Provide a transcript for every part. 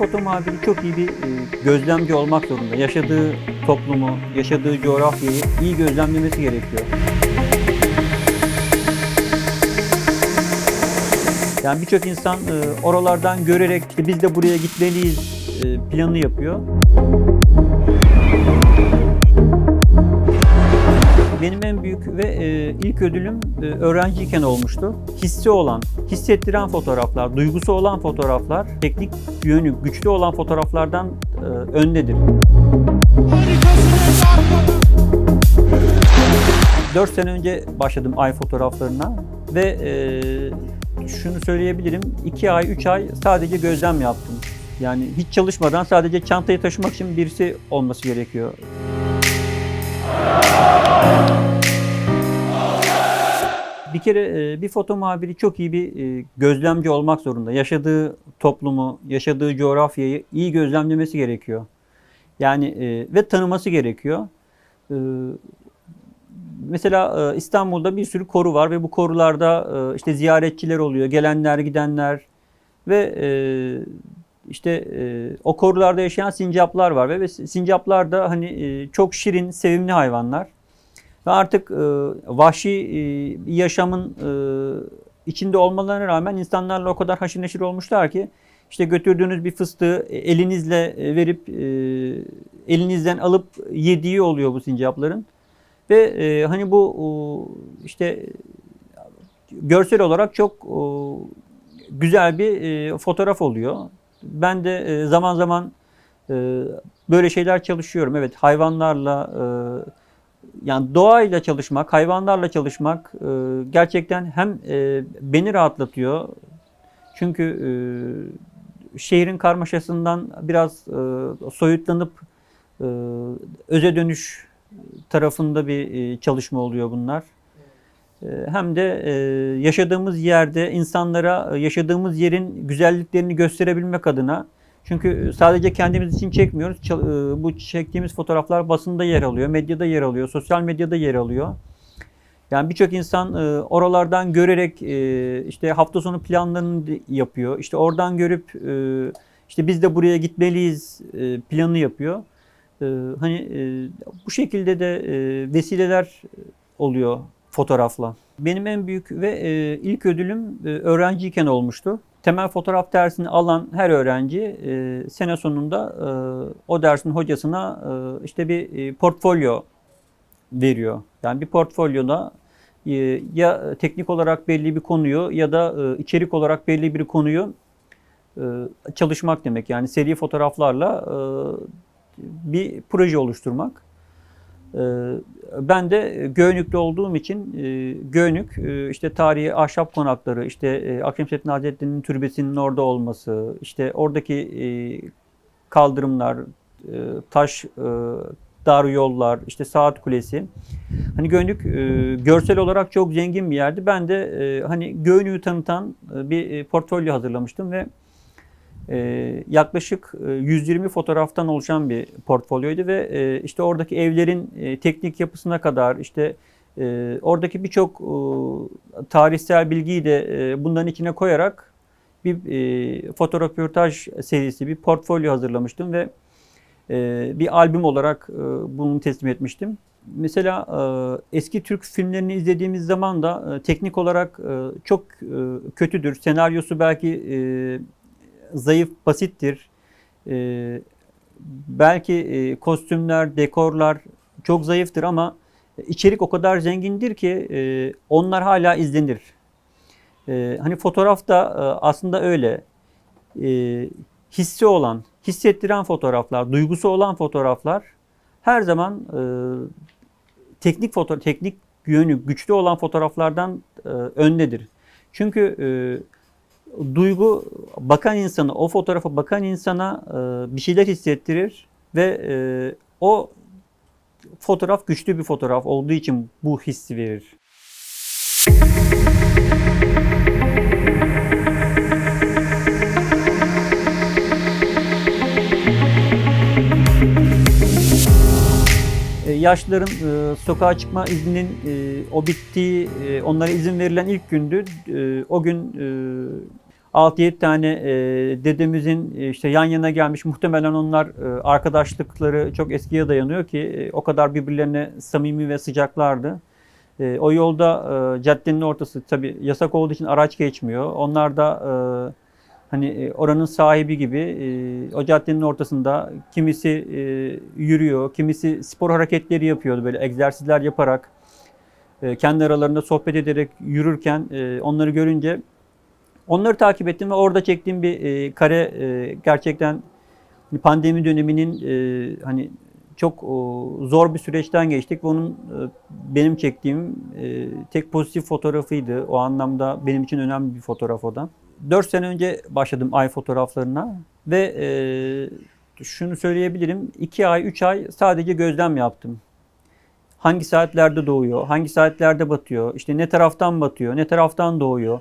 muhabiri çok iyi bir e, gözlemci olmak zorunda. Yaşadığı toplumu, yaşadığı coğrafyayı iyi gözlemlemesi gerekiyor. Yani birçok insan e, oralardan görerek işte biz de buraya gitmeliyiz e, planı yapıyor. Benim en büyük ve e, ilk ödülüm e, öğrenciyken olmuştu. Hissi olan, hissettiren fotoğraflar, duygusu olan fotoğraflar, teknik yönü güçlü olan fotoğraflardan e, öndedir. 4 sene önce başladım ay fotoğraflarına ve e, şunu söyleyebilirim 2 ay 3 ay sadece gözlem yaptım. Yani hiç çalışmadan sadece çantayı taşımak için birisi olması gerekiyor. Bir kere e, bir foto muhabiri çok iyi bir e, gözlemci olmak zorunda. Yaşadığı toplumu, yaşadığı coğrafyayı iyi gözlemlemesi gerekiyor. Yani e, ve tanıması gerekiyor. Mesela İstanbul'da bir sürü koru var ve bu korularda işte ziyaretçiler oluyor, gelenler, gidenler ve işte o korularda yaşayan sincaplar var ve, sincaplar da hani çok şirin, sevimli hayvanlar. Ve artık e, vahşi e, yaşamın e, içinde olmalarına rağmen insanlarla o kadar haşır neşir olmuşlar ki işte götürdüğünüz bir fıstığı elinizle e, verip e, elinizden alıp yediği oluyor bu sincapların. Ve e, hani bu o, işte görsel olarak çok o, güzel bir e, fotoğraf oluyor. Ben de e, zaman zaman e, böyle şeyler çalışıyorum. Evet hayvanlarla e, yani doğayla çalışmak, hayvanlarla çalışmak e, gerçekten hem e, beni rahatlatıyor. Çünkü e, şehrin karmaşasından biraz e, soyutlanıp e, öze dönüş tarafında bir e, çalışma oluyor bunlar. E, Hem de e, yaşadığımız yerde insanlara e, yaşadığımız yerin güzelliklerini gösterebilmek adına. Çünkü sadece kendimiz için çekmiyoruz. E, Bu çektiğimiz fotoğraflar basında yer alıyor, medyada yer alıyor, sosyal medyada yer alıyor. Yani birçok insan e, oralardan görerek e, işte hafta sonu planlarını yapıyor. İşte oradan görüp e, işte biz de buraya gitmeliyiz e, planı yapıyor. E, hani e, bu şekilde de e, vesileler oluyor fotoğrafla. Benim en büyük ve e, ilk ödülüm e, öğrenciyken olmuştu. Temel fotoğraf dersini alan her öğrenci e, sene sonunda e, o dersin hocasına e, işte bir e, portfolyo veriyor. Yani bir portfolyoda e, ya teknik olarak belli bir konuyu ya da e, içerik olarak belli bir konuyu e, çalışmak demek. Yani seri fotoğraflarla e, bir proje oluşturmak. E, Ben de Göynük'te olduğum için e, Göynük e, işte tarihi ahşap konakları, işte e, Akşemseddin Hazretleri'nin türbesinin orada olması, işte oradaki e, kaldırımlar, e, taş e, dar yollar, işte saat kulesi. Hani Göynük e, görsel olarak çok zengin bir yerdi. Ben de e, hani Göynük'ü tanıtan e, bir e, portfolyo hazırlamıştım ve e, yaklaşık e, 120 fotoğraftan oluşan bir portfolyoydu ve e, işte oradaki evlerin e, teknik yapısına kadar işte e, oradaki birçok e, tarihsel bilgiyi de e, bunların içine koyarak bir e, fotoğraförtaj serisi, bir portfolyo hazırlamıştım ve e, bir albüm olarak e, bunu teslim etmiştim. Mesela e, eski Türk filmlerini izlediğimiz zaman da e, teknik olarak e, çok e, kötüdür. Senaryosu belki e, zayıf, basittir. E, belki e, kostümler, dekorlar çok zayıftır ama içerik o kadar zengindir ki e, onlar hala izlenir. E, hani fotoğraf da e, aslında öyle. E, hissi olan, hissettiren fotoğraflar, duygusu olan fotoğraflar her zaman e, teknik foto teknik yönü güçlü olan fotoğraflardan e, öndedir. Çünkü e, duygu bakan insana, o fotoğrafa bakan insana e, bir şeyler hissettirir ve e, o fotoğraf güçlü bir fotoğraf olduğu için bu hissi verir. E, yaşlıların e, sokağa çıkma izninin e, o bittiği, e, onlara izin verilen ilk gündü. E, o gün e, 6-7 tane e, dedemizin e, işte yan yana gelmiş muhtemelen onlar e, arkadaşlıkları çok eskiye dayanıyor ki e, o kadar birbirlerine samimi ve sıcaklardı. E, o yolda e, caddenin ortası tabi yasak olduğu için araç geçmiyor. Onlar da e, hani e, oranın sahibi gibi e, o caddenin ortasında kimisi e, yürüyor, kimisi spor hareketleri yapıyordu böyle egzersizler yaparak e, kendi aralarında sohbet ederek yürürken onları görünce onları takip ettim ve orada çektiğim bir e, kare e, gerçekten pandemi döneminin e, hani çok o, zor bir süreçten geçtik ve onun e, benim çektiğim e, tek pozitif fotoğrafıydı. O anlamda benim için önemli bir fotoğraf o da. 4 sene önce başladım ay fotoğraflarına ve e, şunu söyleyebilirim. 2 ay, 3 ay sadece gözlem yaptım. Hangi saatlerde doğuyor, hangi saatlerde batıyor, işte ne taraftan batıyor, ne taraftan doğuyor.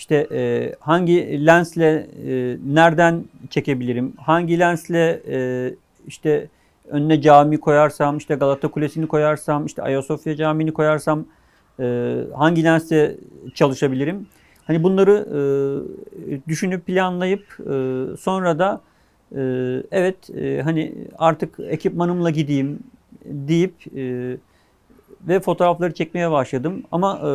İşte e, hangi lensle e, nereden çekebilirim, hangi lensle e, işte önüne cami koyarsam, işte Galata Kulesi'ni koyarsam, işte Ayasofya Camii'ni koyarsam e, hangi lensle çalışabilirim? Hani bunları e, düşünüp planlayıp e, sonra da e, evet e, hani artık ekipmanımla gideyim deyip e, ve fotoğrafları çekmeye başladım. Ama e,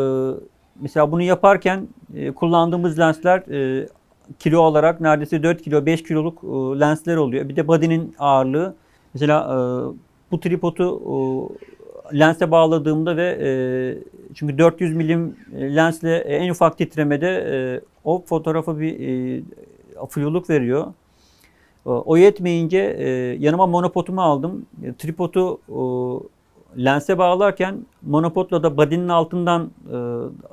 mesela bunu yaparken e, kullandığımız lensler e, kilo olarak neredeyse 4 kilo 5 kiloluk e, lensler oluyor. Bir de body'nin ağırlığı. Mesela e, bu tripodu e, lense bağladığımda ve e, çünkü 400 milim lensle en ufak titremede e, o fotoğrafa bir e, fluluk veriyor. E, o yetmeyince e, yanıma monopotumu aldım. E, tripodu e, lense bağlarken monopodla da body'nin altından e,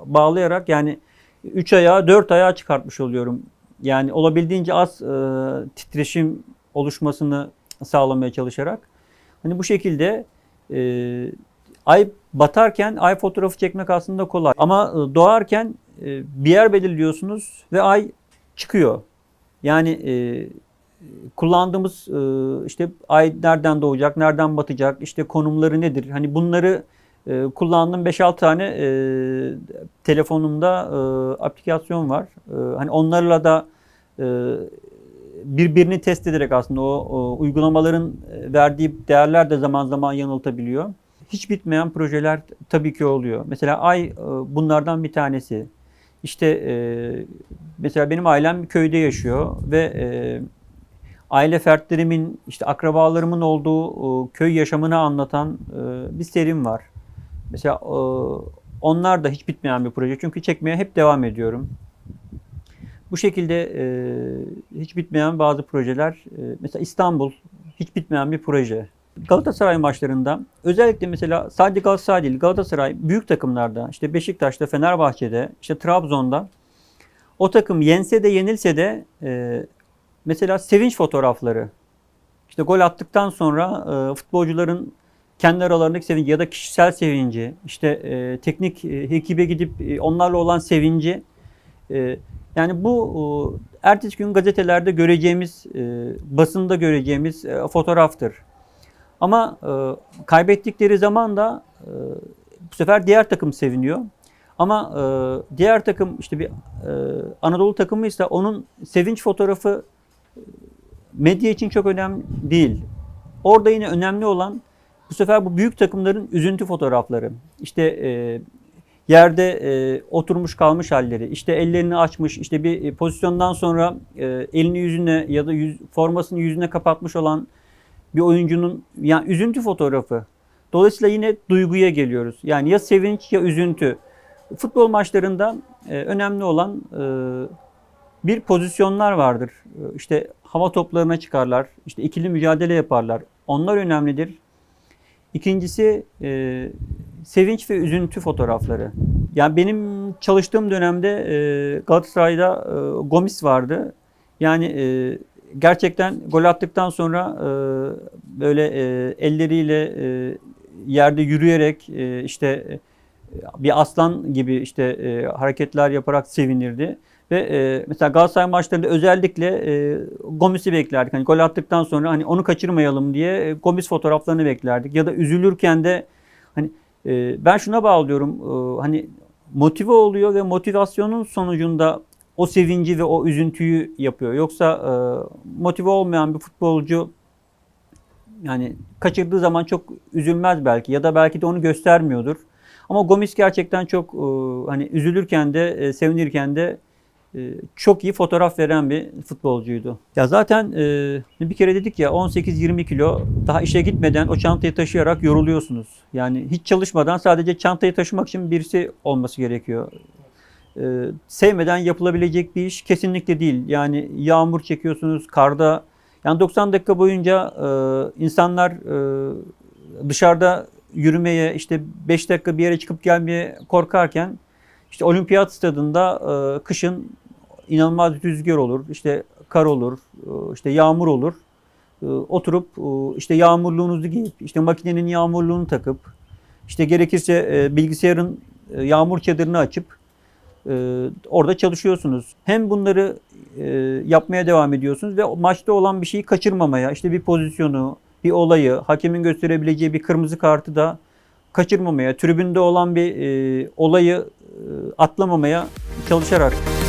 bağlayarak yani 3 ayağı 4 ayağı çıkartmış oluyorum. Yani olabildiğince az e, titreşim oluşmasını sağlamaya çalışarak. Hani bu şekilde e, ay batarken ay fotoğrafı çekmek aslında kolay. Ama e, doğarken e, bir yer belirliyorsunuz ve ay çıkıyor. Yani e, kullandığımız e, işte ay nereden doğacak, nereden batacak, işte konumları nedir? Hani bunları e, kullandığım 5-6 tane e, telefonumda aplikasyon var. Hani onlarla da birbirini test ederek aslında o, o uygulamaların verdiği değerler de zaman zaman yanıltabiliyor. Hiç bitmeyen projeler tabii ki oluyor. Mesela ay bunlardan bir tanesi. İşte e, mesela benim ailem köyde yaşıyor ve e, aile fertlerimin, işte akrabalarımın olduğu e, köy yaşamını anlatan e, bir serim var. Mesela e, onlar da hiç bitmeyen bir proje. Çünkü çekmeye hep devam ediyorum. Bu şekilde hiç bitmeyen bazı projeler. Mesela İstanbul hiç bitmeyen bir proje. Galatasaray maçlarında özellikle mesela sadece Galatasaray değil Galatasaray büyük takımlarda işte Beşiktaş'ta, Fenerbahçe'de, işte Trabzon'da o takım yense de yenilse de e, mesela sevinç fotoğrafları işte gol attıktan sonra e, futbolcuların kendi aralarındaki sevinci ya da kişisel sevinci işte e, teknik e, ekibe gidip e, onlarla olan sevinci e, yani bu e, ertesi gün gazetelerde göreceğimiz, e, basında göreceğimiz e, fotoğraftır. Ama kaybettikleri zaman da bu sefer diğer takım seviniyor. Ama diğer takım işte bir Anadolu takımı ise onun sevinç fotoğrafı medya için çok önemli değil. Orada yine önemli olan bu sefer bu büyük takımların üzüntü fotoğrafları. İşte yerde e, oturmuş kalmış halleri, işte ellerini açmış, işte bir e, pozisyondan sonra e, elini yüzüne ya da yüz, formasını yüzüne kapatmış olan bir oyuncunun yani üzüntü fotoğrafı. Dolayısıyla yine duyguya geliyoruz. Yani ya sevinç ya üzüntü. Futbol maçlarında e, önemli olan e, bir pozisyonlar vardır. E, işte hava toplarına çıkarlar, işte ikili mücadele yaparlar. Onlar önemlidir. İkincisi e, sevinç ve üzüntü fotoğrafları. Yani benim çalıştığım dönemde e, Galatasaray'da e, Gomis vardı. Yani e, gerçekten gol attıktan sonra e, böyle e, elleriyle e, yerde yürüyerek e, işte e, bir aslan gibi işte e, hareketler yaparak sevinirdi. Ve e, mesela Galatasaray maçlarında özellikle e, Gomis'i beklerdik. Hani gol attıktan sonra hani onu kaçırmayalım diye e, Gomis fotoğraflarını beklerdik. Ya da üzülürken de hani e, ben şuna bağlıyorum. E, hani motive oluyor ve motivasyonun sonucunda o sevinci ve o üzüntüyü yapıyor. Yoksa e, motive olmayan bir futbolcu yani kaçırdığı zaman çok üzülmez belki ya da belki de onu göstermiyordur. Ama Gomis gerçekten çok e, hani üzülürken de e, sevinirken de çok iyi fotoğraf veren bir futbolcuydu. Ya zaten e, bir kere dedik ya 18-20 kilo daha işe gitmeden o çantayı taşıyarak yoruluyorsunuz. Yani hiç çalışmadan sadece çantayı taşımak için birisi olması gerekiyor. E, sevmeden yapılabilecek bir iş kesinlikle değil. Yani yağmur çekiyorsunuz, karda. Yani 90 dakika boyunca e, insanlar e, dışarıda yürümeye, işte 5 dakika bir yere çıkıp gelmeye korkarken işte olimpiyat stadında e, kışın inanılmaz rüzgar olur, işte kar olur, e, işte yağmur olur. E, oturup e, işte yağmurluğunuzu giyip, işte makinenin yağmurluğunu takıp, işte gerekirse bilgisayarın yağmur çadırını açıp orada çalışıyorsunuz. Hem bunları yapmaya devam ediyorsunuz ve maçta olan bir şeyi kaçırmamaya, işte bir pozisyonu, bir olayı, hakemin gösterebileceği bir kırmızı kartı da kaçırmamaya, tribünde olan bir olayı atlamamaya çalışarak